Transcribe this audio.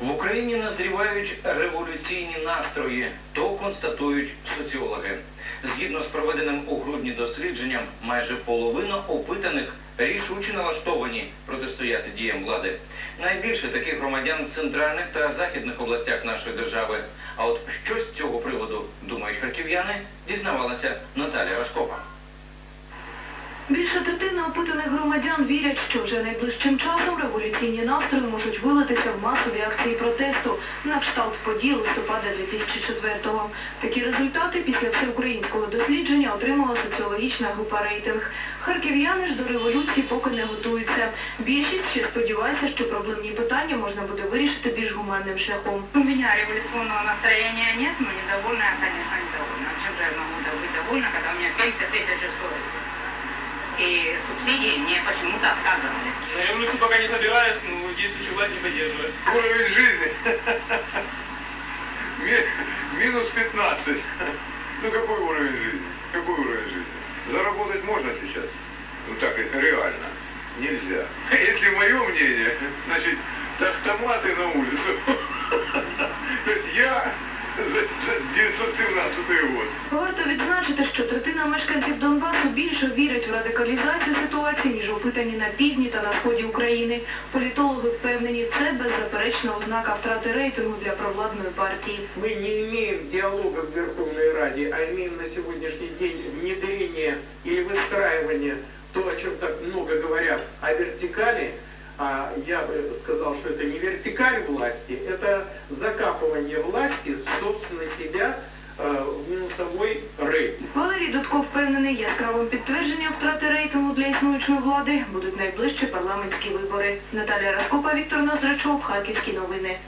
В Україні назрівають революційні настрої, то констатують соціологи. Згідно з проведеним у грудні дослідженням, майже половина опитаних рішуче налаштовані протистояти діям влади. Найбільше таких громадян в центральних та західних областях нашої держави. А от що з цього приводу думають харків'яни, дізнавалася Наталя Раскопа. Більше опитаних громадян вірять, що вже найближчим часом революційні настрої можуть вилитися в масові акції протесту на кшталт подій листопада 2004-го. Такі результати після всеукраїнського дослідження отримала соціологічна група рейтинг. Харків'яни ж до революції поки не готуються. Більшість ще сподівається, що проблемні питання можна буде вирішити більш гуманним шляхом. У меня революционного настроения нет, но недовольна, я, конечно, недовольна. Чем же я могу да- быть довольна, когда у тысяча стоит? И субсидии мне почему-то отказывали. На революцию пока не собираюсь, но действующую власть не поддерживаю. Уровень жизни ми- минус 15. Ну какой уровень жизни? Какой уровень жизни? Заработать можно сейчас? Ну так э, реально. Нельзя. Если мое мнение, значит, тахтаматы на улицу. Варто відзначити, що третина мешканців Донбасу більше вірять в радикалізацію ситуації, ніж опитані на півдні та на сході України. Політологи впевнені, це беззаперечна ознака втрати рейтингу для провладної партії. Мы не имеем диалога в Верховной Раде, а имеем на сегодняшний день внедрение или выстраивание, то, о чем так много говорят, о вертикали, а я бы сказал, что это не вертикаль власти, это закапывание власти, собственно, себя э, в рейтинг. Валерій Дудко впевнений, яскравим підтвердженням втрати рейтингу для існуючої влади будуть найближчі парламентські вибори. Наталія Раскопа, Віктор Ноздрачов, Харківські новини.